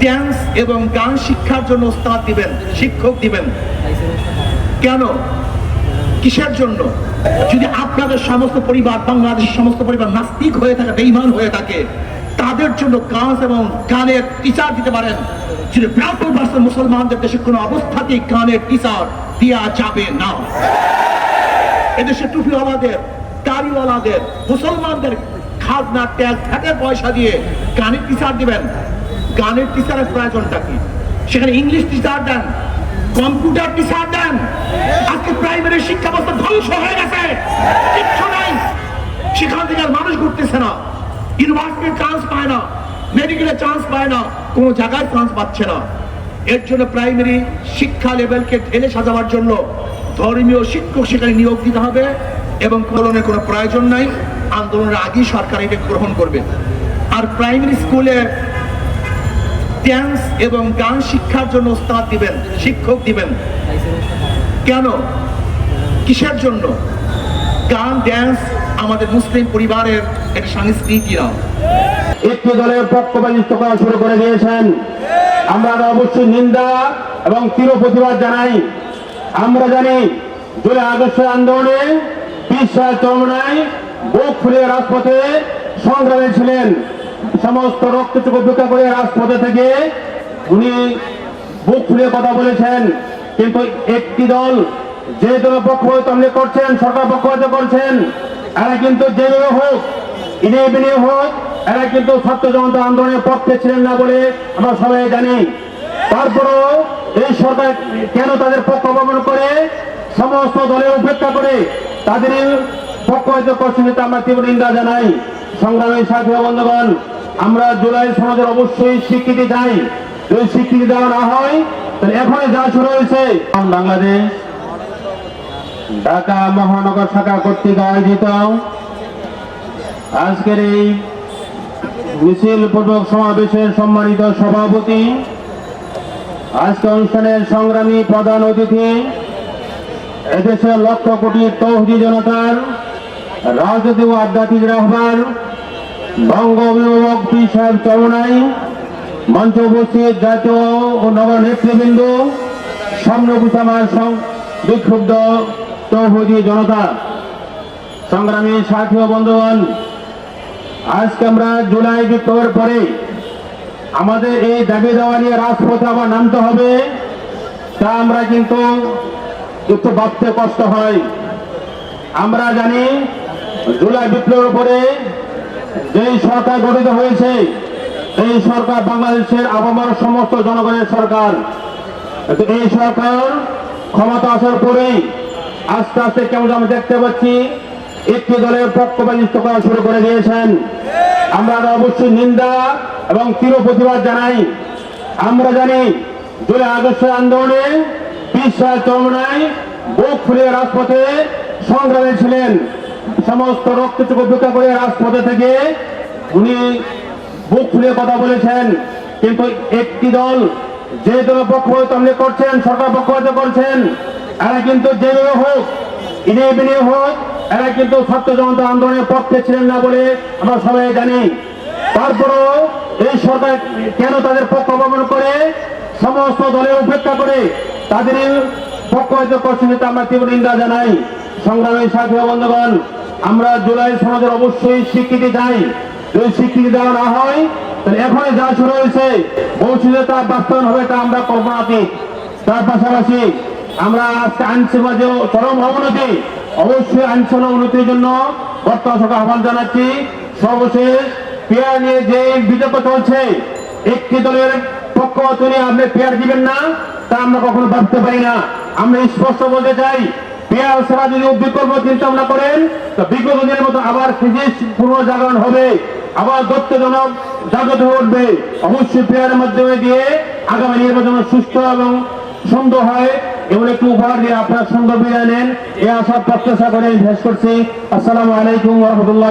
Dance এবং গান শিক্ষার জন্য ওস্তাদ দিবেন, শিক্ষক দিবেন। কেন? কিসের জন্য? যদি আপনাদের সমস্ত পরিবার, বাংলাদেশের সমস্ত পরিবার নাস্তিক হয়ে থাকে বেইমান হয়ে থাকে, তাদের জন্য গান এবং গানের টিচার দিতে পারেন। যদি ব্যাপক ভাষা মুসলমানদের দেশে কোনো অবস্থাতেই গানের টিচার দেওয়া যাবে না। এদেশে টুপিওয়ালাদের, দাড়িওয়ালাদের, মুসলমানদের খাজনা ট্যাক্স ভ্যাটের পয়সা দিয়ে গানের টিচার দিবেন। গানের টিচারের প্রয়োজনটা কি? সেখানে ইংলিশ টিচার দেন কম্পিউটার টিচার দেন। আজকে প্রাইমারি শিক্ষা ব্যবস্থা ধ্বংস হয়ে গেছে। কিচ্ছু নাই। সেখান থেকে আর মানুষ ঘুরতেছে না। ইউনিভার্সিটির চান্স পায় না। মেডিকেলে চান্স পায় না। কোনো জায়গায় চান্স পাচ্ছে না। এর জন্য প্রাইমারি শিক্ষা লেভেলকে ঢেলে সাজাবার জন্য ধর্মীয় শিক্ষক সেখানে নিয়োগ দিতে হবে এবং কলনের কোনো প্রয়োজন নাই। আন্দোলনের আগেই সরকার এটা গ্রহণ করবে। আর প্রাইমারি স্কুলে ড্যান্স এবং গান শিক্ষার জন্য ওস্তাদ দিবেন, শিক্ষক দিবেন। কেন? কিসের জন্য? গান ড্যান্স আমাদের মুসলিম পরিবারের একটা সংস্কৃতি না। একটি দলের পক্ষপাতিত্ব করা শুরু করে দিয়েছেন। আমরা অবশ্যই নিন্দা এবং তীব্র প্রতিবাদ জানাই। আমরা জানি, জুলাই আগস্টের আন্দোলনে বিশ্বাস চরমনায় বুক ফুলিয়ে রাজপথে সংগ্রামে ছিলেন। সমস্ত রক্তটুকু উপেক্ষা করে রাজপথে থেকে উনি বুক ফুলিয়ে কথা বলেছেন। কিন্তু একটি দল যে দলের পক্ষপাতিত্ব আপনি করছেন, সরকার পক্ষপাতিত্ব করছেন, এরা কিন্তু যে যেভাবে হোক, ইনে বিনে হোক, এরা কিন্তু ছাত্র জনতা আন্দোলনের পক্ষে ছিলেন না বলে আমরা সবাই জানি। তারপরও এই সরকার কেন তাদের পক্ষ অবলম্বন করে? সমস্ত দলের উপেক্ষা করে তাদের পক্ষ হয়তো করছেন, এটা আমরা তীব্র নিন্দা জানাই। সংগ্রামী সাথী বন্ধুগণ আমরা জুলাই সমাজের অবশ্যই স্বীকৃতি চাই। যদি স্বীকৃতি দেওয়া না হয়, তাহলে এখন যা শুরু হয়েছে। বাংলাদেশ, ঢাকা মহানগর শাখা কর্তৃক আয়োজিত আজকের এই মিছিল পূর্বক সমাবেশের সম্মানিত সভাপতি, আজকে অনুষ্ঠানের সংগ্রামী প্রধান অতিথি, এদেশের লক্ষ কোটি তৌহিদি জনতার, রাজনীতি ও আধ্যাত্মিক রাহবার বঙ্গ অভিভাবক পি সাহেব চরণাই মঞ্চ উপস্থিত জাতীয় ও নগর নেতৃবৃন্দ, সামনে বিক্ষুব্ধ তৌহিদি জনতা, সংগ্রামী সাথী ও বন্ধুগণ, আজকে আমরা জুলাই বিপ্লবের পরে আমাদের এই দাবি দেওয়া নিয়ে রাজপথে আবার নামতে হবে, তা আমরা কিন্তু একটু ভাবতে কষ্ট হয়। আমরা জানি জুলাই বিপ্লবের পরে যেই সরকার গঠিত হয়েছে এই সরকার বাংলাদেশের আবহাওয়ার সমস্ত জনগণের সরকার। এই সরকার ক্ষমতা আসার পরেই আস্তে আস্তে কেমন আমরা দেখতে পাচ্ছি, একটি দলের পক্ষপাতিত্ব করা শুরু করে দিয়েছেন। আমরা অবশ্যই নিন্দা এবং তীব্র প্রতিবাদ জানাই। আমরা জানি জুলাই আগস্টের আন্দোলনে বিশ্বাস চরমনায় বুক ফুলিয়ে রাজপথে সংগ্রামে ছিলেন। সমস্ত রক্তটুকু উপেক্ষা করে রাজপথে থেকে উনি বুক ফুলিয়ে কথা বলেছেন। কিন্তু একটি দল যে দলের পক্ষপাতিত্ব আপনি করছেন সরকার পক্ষপাতিত্ব করছেন, এরা কিন্তু যেভাবে হোক, ইনে বিনে হোক, এরা কিন্তু ছাত্র জনতা আন্দোলনের পক্ষে ছিলেন না বলে আমরা সবাই জানি। তারপরও এই সরকার কেন তাদের পক্ষ অবলম্বন করে? সমস্ত দলের উপেক্ষা করে তাদের পক্ষ হয়তো করছেন, এটা আমরা তীব্র নিন্দা জানাই। সংগ্রামী সাথী বন্ধুগণ আমরা জুলাই সমাজের অবশ্যই স্বীকৃতি চাই। যদি স্বীকৃতি দেওয়া না হয়, তাহলে এখন যা শুরু হয়েছে ভবিষ্যতে তা বাস্তবায়ন হবে তা আমরা কল্পনাতীত। তার পাশাপাশি আমরা আজকে আইন সমাজে চরম অবনতি, অবশ্যই আইন সভা উন্নতির জন্য বর্তমান সরকার আহ্বান জানাচ্ছি। সর্বশেষ পেয়ার নিয়ে যে বিতর্ক চলছে, একটি দলের পক্ষ তিনি আপনি পেয়ার দিবেন না, তা আমরা কখনো ভাবতে পারি না। আমরা স্পষ্ট বলতে চাই পেয়ার সেবা যদি বিকল্প চিন্তা ভাবনা করেন, তো বিগত দিনের মতো আবার ফিজিক্স পুনর্জাগরণ হবে। আবার দত্তজনক জাগ্রত হয়ে উঠবে। অবশ্যই পেয়ারের মাধ্যমে দিয়ে আগামী নির্বাচন সুস্থ এবং সুন্দর হয়। এমন একটু উপহার দিয়ে আপনার সুন্দর বিদায় নেন। এ আশা প্রত্যাশা করে শেষ করছি। আসসালামু আলাইকুম রহমতুল্লাহ